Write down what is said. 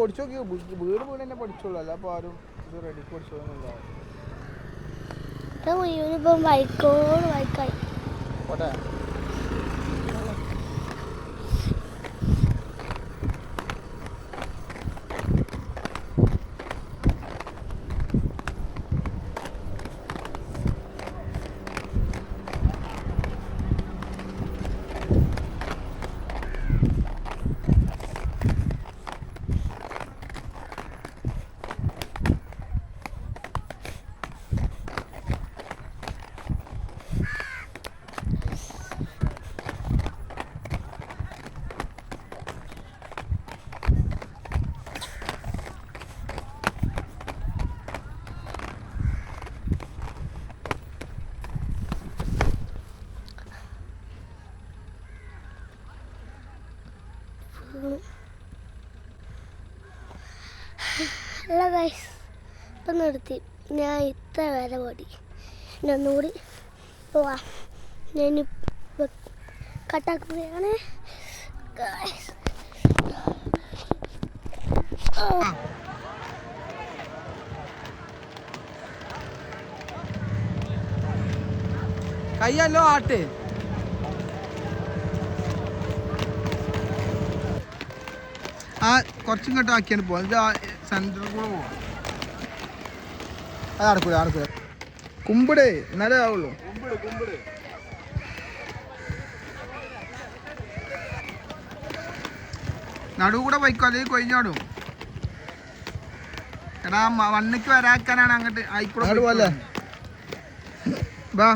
ഓടിച്ചു നോക്കി വീട് വീട് തന്നെ പഠിച്ചോളൂ. അല്ല അപ്പോൾ ആരും ഇത് റെഡി മുഴുവനിപ്പം ബൈക്കോട് ബൈക്കായി പോട്ടെ. അല്ല ഗൈസ് ഇപ്പം നിർത്തി. ഞാൻ ഇത്ര വരെ ഓടി. ഇനി ഒന്നുകൂടി പോവാ. ഞാൻ കട്ടാക്കുകയാണ്. കയ്യല്ലോ ആട്ട്. ആ കുറച്ചും ഇങ്ങോട്ട് ആക്കിയാണ് പോവാം ഇത് സെന്ററിൽ കൂടെ പോവാം അത് അടക്കൂല അടക്കൂല. കുമ്പിടേ എന്നാലേ ആവുള്ളൂ. നടു കൂടെ പോയിക്കോ അല്ലെങ്കിൽ കൊഴിഞ്ഞാടും എടാ മണ്ണിക്ക് വരാക്കാനാണ് അങ്ങോട്ട് ആയിക്കൂടെ വാ